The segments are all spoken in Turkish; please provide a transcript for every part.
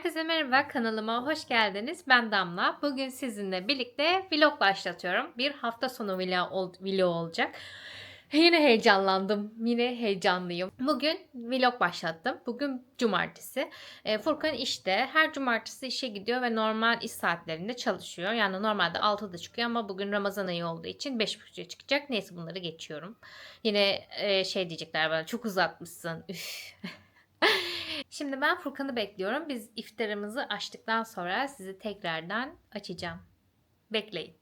Herkese merhaba kanalıma hoş geldiniz. Ben Damla. Bugün sizinle birlikte vlog başlatıyorum. Bir hafta sonu vlog, ol- vlog olacak. Yine heyecanlandım. Yine heyecanlıyım. Bugün vlog başlattım. Bugün cumartesi. E, Furkan işte her cumartesi işe gidiyor ve normal iş saatlerinde çalışıyor. Yani normalde 6'da çıkıyor ama bugün Ramazan ayı olduğu için 5.30'a çıkacak. Neyse bunları geçiyorum. Yine e, şey diyecekler bana çok uzatmışsın. Üf. Şimdi ben Furkan'ı bekliyorum. Biz iftarımızı açtıktan sonra sizi tekrardan açacağım. Bekleyin.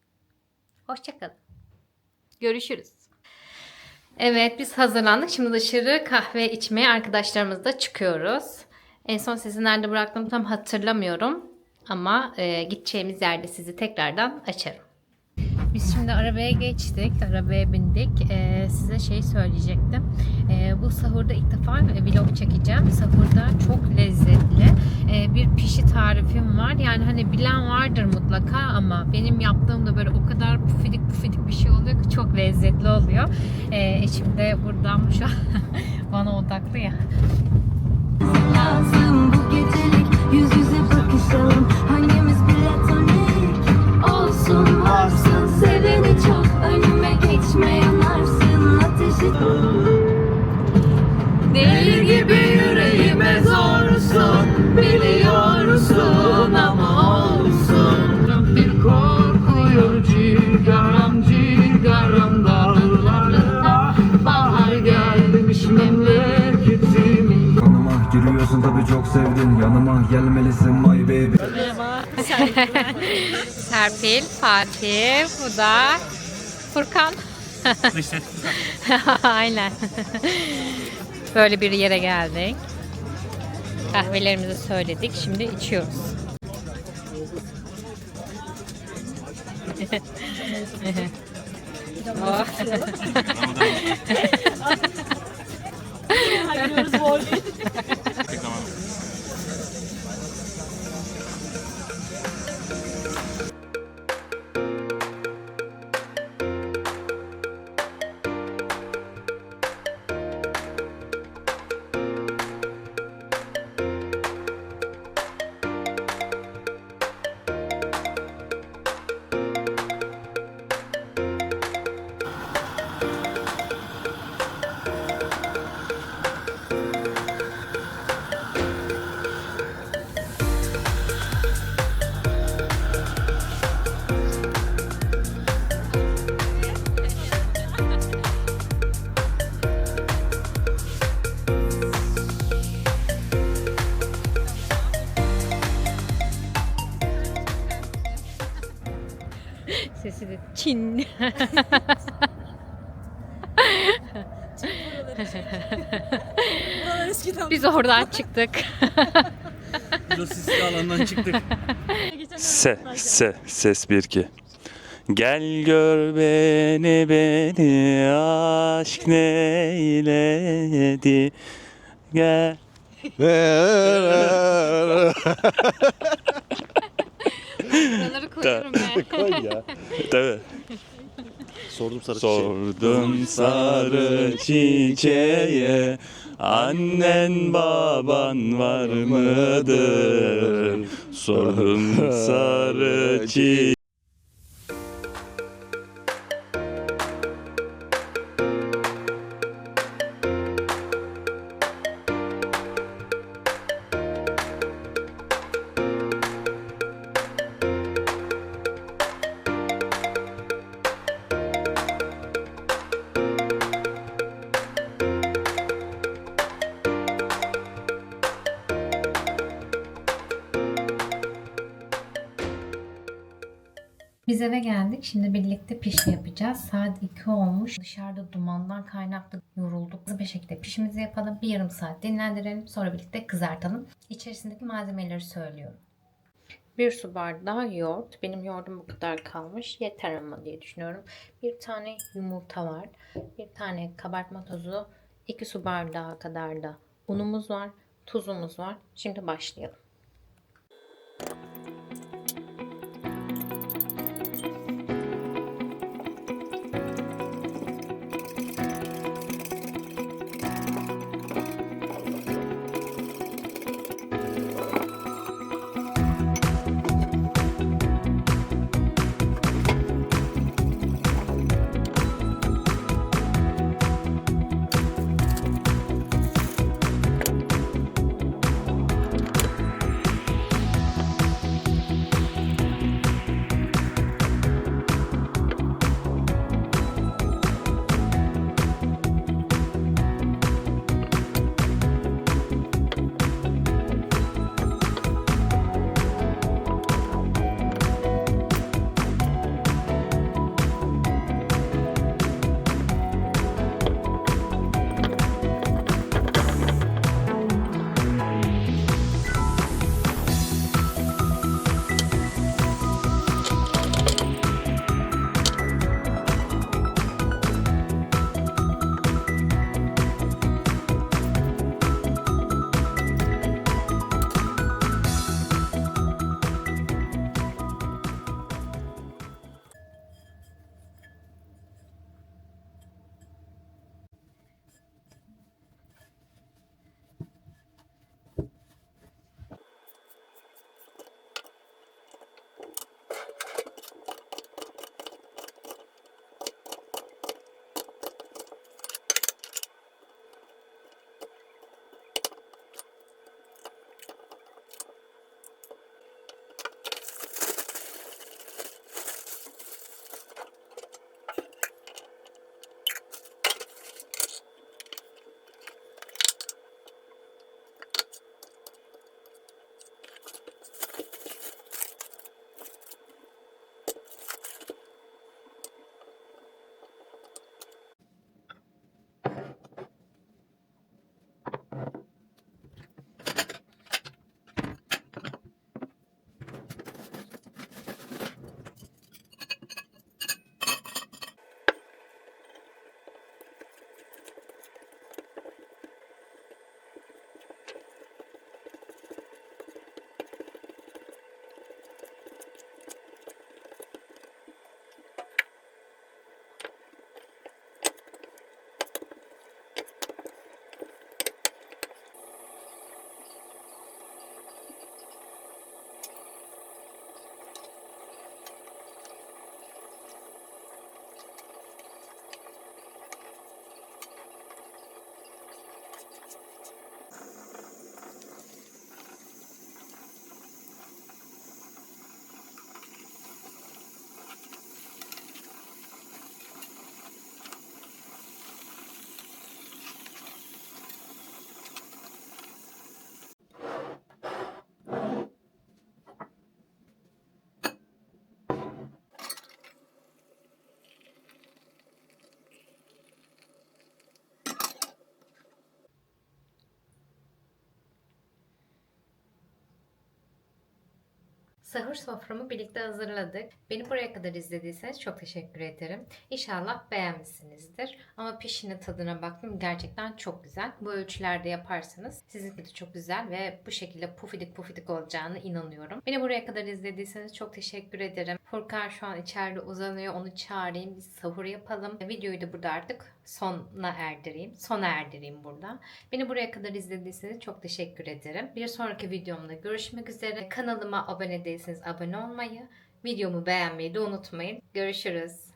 Hoşçakalın. Görüşürüz. Evet biz hazırlandık. Şimdi dışarı kahve içmeye arkadaşlarımızla çıkıyoruz. En son sizi nerede bıraktım tam hatırlamıyorum. Ama e, gideceğimiz yerde sizi tekrardan açarım. Biz şimdi arabaya geçtik, arabaya bindik. Ee, size şey söyleyecektim. Ee, bu sahurda ilk defa e, vlog çekeceğim. Sahurda çok lezzetli ee, bir pişi tarifim var. Yani hani bilen vardır mutlaka ama benim yaptığım da böyle o kadar pufidik pufidik bir şey oluyor ki çok lezzetli oluyor. Ee, eşim de buradan şu an bana odaklı ya. lazım bu gecelik Yüz yüze bakışalım Hangimiz Deli gibi yüreğime zorsun Biliyorsun ama olsun. Bir korkuyor cigaram cigaram dağlarında. Bahar gelmiş memleketimin Yanıma giriyorsun tabi çok sevdin Yanıma gelmelisin my baby. Serpil, Fatih, bu da Furkan. Aynen. Böyle bir yere geldik. Kahvelerimizi söyledik. Şimdi içiyoruz. Oh. Sesi de Çin. Biz oradan çıktık. Sisli alandan çıktık Se, se, ses 1 2. Gel gör beni beni aşk neyledi. Gel. Buraları koyuyorum ben. Koy ya. Tabii. Sordum sarı Sordum sarı çiçeğe Annen baban var mıdır? Sordum sarı çiçeğe Biz eve geldik. Şimdi birlikte pişi yapacağız. Saat 2 olmuş. Dışarıda dumandan kaynaklı yorulduk. Hızlı bir şekilde pişimizi yapalım. Bir yarım saat dinlendirelim. Sonra birlikte kızartalım. İçerisindeki malzemeleri söylüyorum. Bir su bardağı yoğurt. Benim yoğurdum bu kadar kalmış. Yeter ama diye düşünüyorum. Bir tane yumurta var. Bir tane kabartma tozu. 2 su bardağı kadar da unumuz var. Tuzumuz var. Şimdi başlayalım. Sahur soframı birlikte hazırladık. Beni buraya kadar izlediyseniz çok teşekkür ederim. İnşallah beğenmişsinizdir. Ama pişinin tadına baktım gerçekten çok güzel. Bu ölçülerde yaparsanız sizinki de çok güzel ve bu şekilde pufidik pufidik olacağını inanıyorum. Beni buraya kadar izlediyseniz çok teşekkür ederim. Furkan şu an içeride uzanıyor. Onu çağırayım. Biz sahur yapalım. Videoyu da burada artık sona erdireyim. Sona erdireyim burada. Beni buraya kadar izlediyseniz çok teşekkür ederim. Bir sonraki videomda görüşmek üzere. Kanalıma abone değilseniz abone olmayı, videomu beğenmeyi de unutmayın. Görüşürüz.